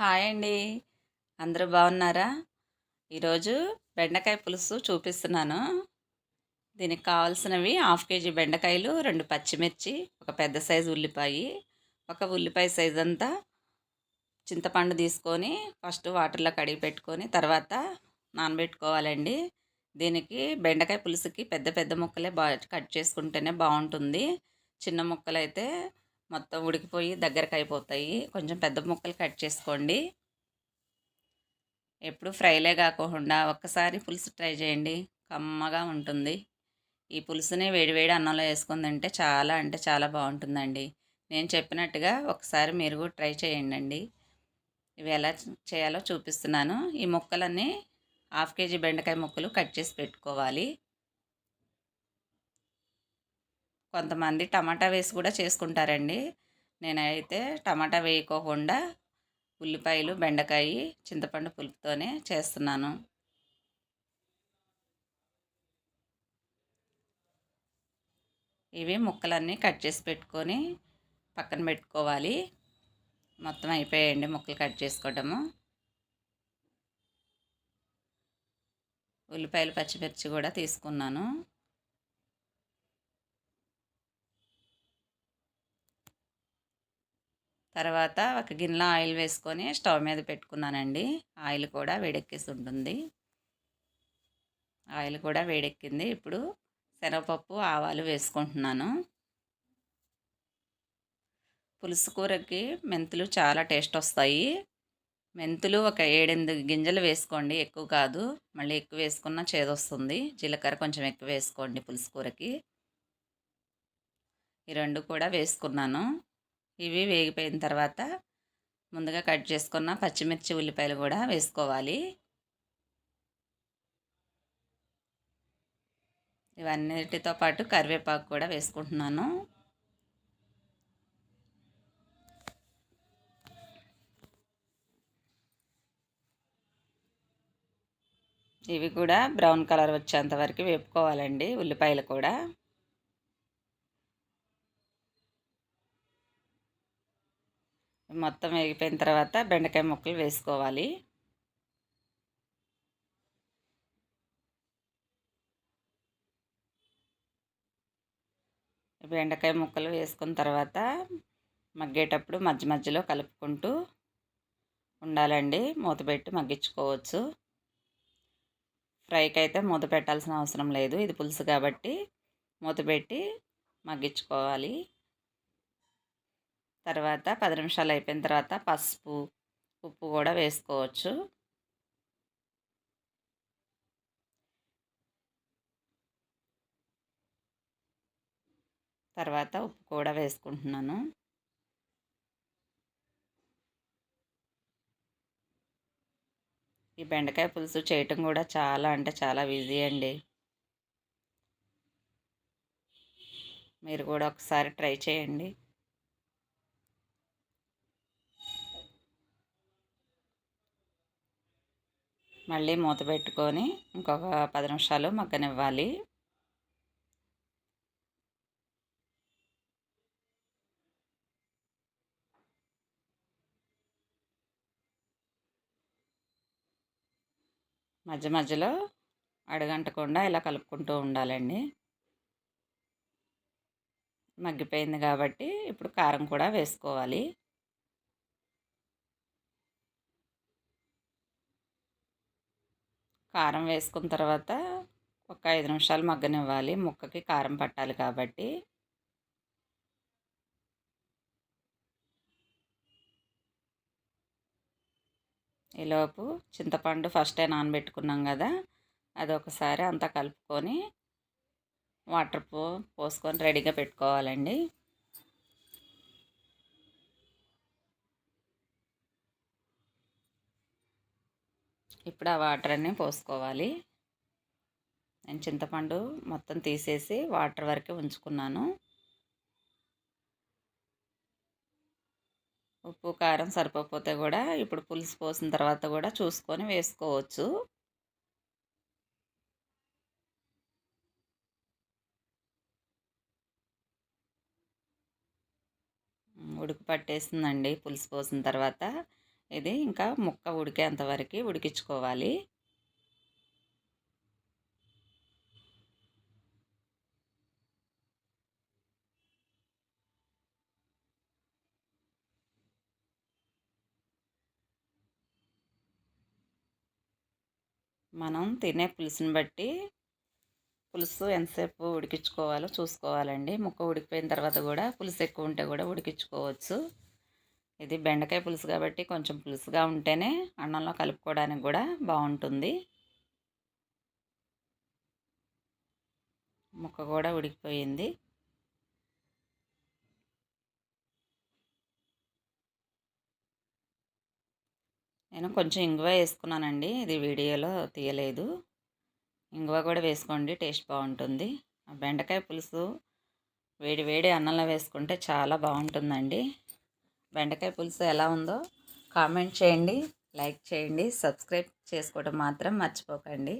Hi అండి. అందరూ బాగున్నారా? ఈరోజు బెండకాయ పులుసు చూపిస్తున్నాను. దీనికి కావాల్సినవి హాఫ్ కేజీ బెండకాయలు రెండు పచ్చిమిర్చి ఒక పెద్ద సైజు ఉల్లిపాయ ఒక ఉల్లిపాయ సైజ్ అంతా చింతపండు తీసుకొని ఫస్ట్ వాటర్లో కడిగి పెట్టుకొని తర్వాత నానబెట్టుకోవాలండి. దీనికి బెండకాయ పులుసుకి పెద్ద పెద్ద ముక్కలే బా కట్ చేసుకుంటేనే బాగుంటుంది. చిన్న ముక్కలైతే మొత్తం ఉడికిపోయి దగ్గరకు అయిపోతాయి కొంచెం పెద్ద ముక్కలు కట్ చేసుకోండి. ఎప్పుడు ఫ్రైలే కాకుండా ఒక్కసారి పులుసు ట్రై చేయండి. కమ్మగా ఉంటుంది. ఈ పులుసుని వేడివేడి అన్నంలో వేసుకుని తింటే చాలా అంటే చాలా బాగుంటుందండి. నేను చెప్పినట్టుగా ఒకసారి మీరు కూడా ట్రై చేయండి ఇవి ఎలా చేయాలో చూపిస్తున్నాను. ఈ ముక్కలన్నీ హాఫ్ కేజీ బెండకాయ ముక్కలు కట్ చేసి పెట్టుకోవాలి. కొంతమంది టమాటా వేసి కూడా చేసుకుంటారండి. నేనైతే టమాటా వేయకోకుండా ఉల్లిపాయలు బెండకాయ చింతపండు పులుపుతోనే చేస్తున్నాను. ఇవి ముక్కలన్నీ కట్ చేసి పెట్టుకొని పక్కన పెట్టుకోవాలి. మొత్తం అయిపోయాయండి ముక్కలు కట్ చేసుకోవటము ఉల్లిపాయలు పచ్చిమిర్చి కూడా తీసుకున్నాను. తర్వాత ఒక గిన్నెలో ఆయిల్ వేసుకొని స్టవ్ మీద పెట్టుకున్నానండి. ఆయిల్ కూడా వేడెక్కేసి ఉంటుంది. ఆయిల్ కూడా వేడెక్కింది. ఇప్పుడు శనగపప్పు ఆవాలు వేసుకుంటున్నాను. పులుసు కూరకి మెంతులు చాలా టేస్ట్ వస్తాయి. మెంతులు ఒక ఏడెనిమిది గింజలు వేసుకోండి. ఎక్కువ కాదు. మళ్ళీ ఎక్కువ వేసుకున్న చేదొస్తుంది జీలకర్ర కొంచెం ఎక్కువ వేసుకోండి పులుసు కూరకి. ఈ రెండు కూడా వేసుకున్నాను. ఇవి వేగిపోయిన తర్వాత ముందుగా కట్ చేసుకున్న పచ్చిమిర్చి ఉల్లిపాయలు కూడా వేసుకోవాలి. ఇవన్నిటితో పాటు కరివేపాకు కూడా వేసుకుంటున్నాను. ఇవి కూడా బ్రౌన్ కలర్ వచ్చేంత వరకు వేపుకోవాలండి ఉల్లిపాయలు కూడా. మొత్తం వేగిపోయిన తర్వాత బెండకాయ ముక్కలు వేసుకోవాలి. బెండకాయ ముక్కలు వేసుకున్న తర్వాత మగ్గేటప్పుడు మధ్య మధ్యలో కలుపుకుంటూ ఉండాలండి. మూత పెట్టి మగ్గించుకోవచ్చు. ఫ్రైకి అయితే మూత పెట్టాల్సిన అవసరం లేదు. ఇది పులుసు కాబట్టి మూత పెట్టి మగ్గించుకోవాలి. తర్వాత పది నిమిషాలు అయిపోయిన తర్వాత పసుపు ఉప్పు కూడా వేసుకోవచ్చు. తర్వాత ఉప్పు కూడా వేసుకుంటున్నాను. ఈ బెండకాయ పులుసు చేయటం కూడా చాలా అంటే చాలా ఈజీ అండి. మీరు కూడా ఒకసారి ట్రై చేయండి. మళ్ళీ మూత పెట్టుకొని ఇంకొక పది నిమిషాలు మగ్గనివ్వాలి. మధ్య మధ్యలో అడగంటకుండా ఇలా కలుపుకుంటూ ఉండాలండి. మగ్గిపోయింది కాబట్టి ఇప్పుడు కారం కూడా వేసుకోవాలి. కారం వేసుకున్న తర్వాత ఒక ఐదు నిమిషాలు మగ్గనివ్వాలి. ముక్కకి కారం పట్టాలి కాబట్టి. ఈలోపు చింతపండు ఫస్టే నానబెట్టుకున్నాం కదా అది ఒకసారి అంతా కలుపుకొని వాటర్ పో పోసుకొని రెడీగా పెట్టుకోవాలండి. ఇప్పుడు ఆ వాటర్ అన్నీ పోసుకోవాలి. నేను చింతపండు మొత్తం తీసేసి వాటర్ వరకే ఉంచుకున్నాను. ఉప్పు కారం సరిపోతే కూడా ఇప్పుడు పులుసు పోసిన తర్వాత కూడా చూసుకొని వేసుకోవచ్చు. ఉడుకు పట్టేసిందండి పులుసు పోసిన తర్వాత. ఇది ఇంకా ముక్క ఉడికేంత వరకు ఉడికించుకోవాలి. మనం తినే పులుసుని బట్టి పులుసు ఎంతసేపు ఉడికించుకోవాలో చూసుకోవాలండి. ముక్క ఉడికిపోయిన తర్వాత కూడా పులుసు ఎక్కువ ఉంటే కూడా ఉడికించుకోవచ్చు. ఇది బెండకాయ పులుసు కాబట్టి కొంచెం పులుసుగా ఉంటేనే అన్నంలో కలుపుకోవడానికి కూడా బాగుంటుంది. ముక్క కూడా ఉడికిపోయింది. నేను కొంచెం ఇంగువ వేసుకున్నానండి ఇది వీడియోలో తీయలేదు. ఇంగువ కూడా వేసుకోండి టేస్ట్ బాగుంటుంది. బెండకాయ పులుసు వేడి వేడి అన్నంలో వేసుకుంటే చాలా బాగుంటుందండి. బెండకాయ పులుసు ఎలా ఉందో కామెంట్ చేయండి లైక్ చేయండి సబ్స్క్రైబ్ చేసుకోవడం మాత్రం మర్చిపోకండి.